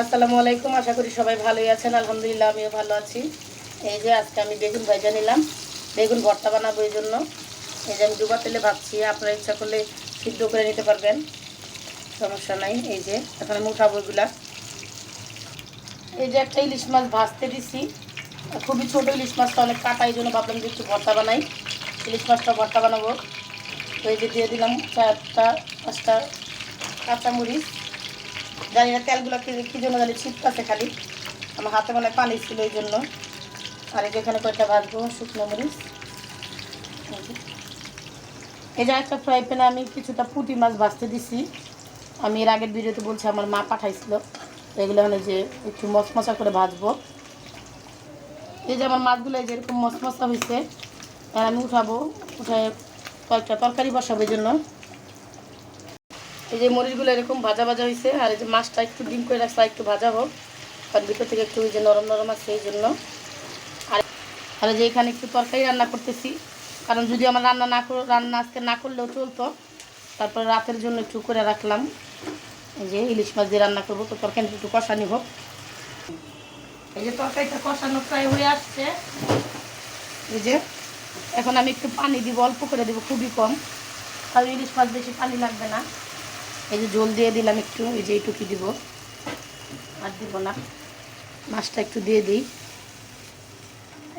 আসসালামু আলাইকুম, আশা করি সবাই ভালোই আছেন। আলহামদুলিল্লাহ, আমিও ভালো আছি। এই যে আজকে আমি বেগুন ভাজা নিলাম। বেগুন ভর্তা বানাবো এই জন্য। এই যে আমি ডুবা তেলে ভাবছি আপনারা ইচ্ছা করলে সিদ্ধ করে নিতে পারবেন। সমস্যা নাই, এই যে এখন আমি উঠাবো এগুলা। এই যে একটা ইলিশ মাছ ভাজতে দিছি। খুবই ছোটো ইলিশ মাছটা, অনেক কাটা, এই জন্য ভাবলাম যে একটু ভর্তা বানাই। ইলিশ মাছটা ভর্তা বানাবো। তো এই যে দিয়ে দিলাম চারটা, পাঁচটা কাঁচামরিচ। জানি না তেলগুলো কি জন্য জানি ছিটকাছে খালি। আমার হাতে মানে পানি ছিল এই জন্য। আর এই যে এখানে কয়েকটা ভাজবো, শুকনো মরিচ। এই যে। একটা ফ্রাই প্যানে আমি কিছুটা পুঁটি মাছ ভাজতে দিছি। আমি এর আগের ভিডিওতে বলছি, আমার মা পাঠাইছিল। এগুলো হলো যে একটু মশমশা করে ভাজবো। এই যে আমার মাছগুলো এই যে এরকম মশমশা হয়েছে আর আমি উঠাবো, উঠায় কয়েকটা তরকারি বসাবো এই জন্য। এই যে মরিচগুলো এরকম ভাজা ভাজা হয়েছে আর এই যে মাছটা একটু ডিম করে রাখছে একটু ভাজা হোক কারণ ভিতর থেকে একটু ওই যে নরম নরম আছে এই জন্য। আর আর যে এখানে একটু তরকারি রান্না করতেছি। কারণ যদি আমার রান্না না করে রান্না আজকে না করলেও চলতো। তারপর রাতের জন্য একটু করে রাখলাম। এই যে ইলিশ মাছ দিয়ে রান্না করব, তো তরকারি একটু কষানি হোক এই যে তরকারিটা কষানো প্রায় হয়ে আসছে। এই যে এখন আমি একটু পানি দিব, অল্প করে দিব, খুবই কম। কারণ ইলিশ মাছ বেশি পানি লাগবে না। এই যে জল দিয়ে দিলাম একটু, এই যে এইটুকু দিব। আর দিব না। মাছটা একটু দিয়ে দিই।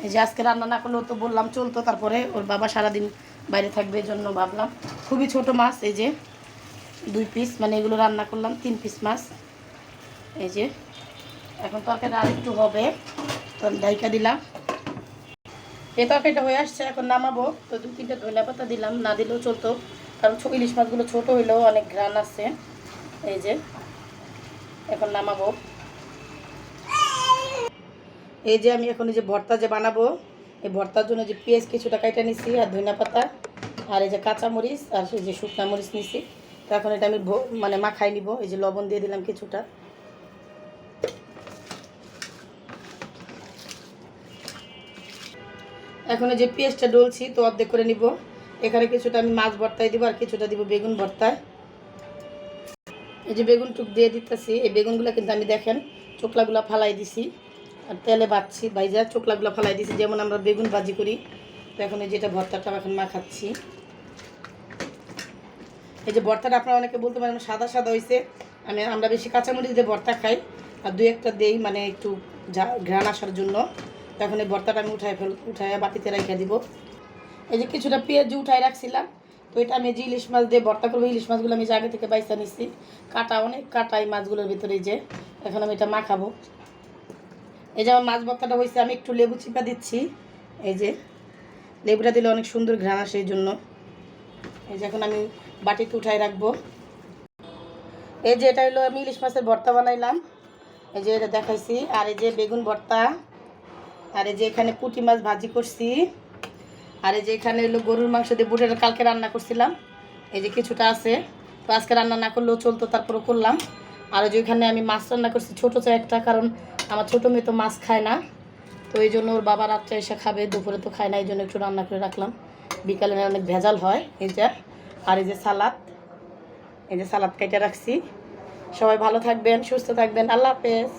এই যে আজকে রান্না না করলেও তো বললাম চলতো, তারপরে ওর বাবা সারাদিন বাইরে থাকবে জন্য ভাবলাম। খুবই ছোট মাছ, এই যে দুই পিস মানে এগুলো রান্না করলাম, তিন পিস মাছ। এই যে এখন তরকারিটা আর একটু হবে, তো ডাইকা দিলাম। এই তরকারিটা হয়ে আসছে, এখন নামাবো। তো দু তিনটে ধনিয়া পাতা দিলাম, না দিলেও চলতো। কারণ ইলিশ মাছগুলো ছোটো হইলেও অনেক ঘ্রাণ আছে। এই যে, এখন নামাবো। এই যে আমি এখন এই যে ভর্তা যে বানাবো, এই ভর্তার জন্য যে পেঁয়াজ কিছুটা কাইটা নিছি আর ধনিয়া পাতা আর এই যে কাঁচা মরিচ আর যে শুকনা মরিচ নিছি। তো এখন এটা আমি মানে মাখাই নিব। এই যে লবণ দিয়ে দিলাম কিছুটা। এখন এই যে পেঁয়াজটা ডলছি, তো অর্ধেক করে নিব। এখানে কিছুটা আমি মাছ ভর্তায় দিব আর কিছুটা দিব বেগুন ভর্তায়। এই যে বেগুন টুক দিয়ে দিতেছি, এই বেগুনগুলো কিন্তু আমি দেখেন চোকলাগুলো ফালাই দিছি আর তেলে ভাজছি ভাইজা চোকলাগুলো ফালাই দিছি, যেমন আমরা বেগুন ভাজি করি। তো এখন এই যেটা ভর্তাটা এখন মাখাচ্ছি। এই যে ভর্তাটা আপনারা অনেকে বলতে পারেন সাদা সাদা হয়েছে আমি আমরা বেশি কাঁচামরিচ দিয়ে ভর্তা খাই আর দুই একটা দেই মানে একটু ঘ্রাণ আসার জন্য। তখন এই ভর্তাটা আমি উঠাই ফেল উঠাই বাটিতে রেখে দিব। এই যে কিছুটা পেঁয়াজ উঠাই রাখছিলাম, তো এটা আমি যে ইলিশ মাছ দিয়ে ভর্তা করব। ইলিশ মাছগুলো আমি যে আগে থেকে বাইসা নিচ্ছি কাটা অনেক কাটা এই মাছগুলোর ভিতরে যে, এখন আমি এটা মাখাবো। এই যে আমার মাছ ভর্তাটা হয়েছে আমি একটু লেবু চিপা দিচ্ছি। এই যে, লেবুটা দিলে অনেক সুন্দর ঘ্রাণ আসে এই জন্য এই যে এখন আমি বাটিতে উঠাই রাখব। এই যে এটা হলো আমি ইলিশ মাছের ভর্তা বানাইলাম। এই যে এটা দেখাইছি। আর এই যে বেগুন ভর্তা, আর এই যে এখানে পুঁটি মাছ ভাজি করছি। আর এই যে এখানে হলো গরুর মাংস দিয়ে বুটের কালকে রান্না করছিলাম। এই যে কিছুটা আছে। তো আজকে রান্না না করলেও চলতো তারপরে করলাম। আর যে আমি মাছ রান্না করছি ছোটো চা একটা, কারণ আমার ছোটো মেয়ে তো মাছ খায় না। তো এই জন্য ওর বাবা রাত্রে এসে খাবে, দুপুরে তো খায় না, এই জন্য একটু রান্না করে রাখলাম। বিকালে অনেক ভেজাল হয়, এই যে। আর এই যে সালাদ, এই যে সালাদ কেটে রাখছি। সবাই ভালো থাকবেন, সুস্থ থাকবেন। আল্লাহ হাফেজ।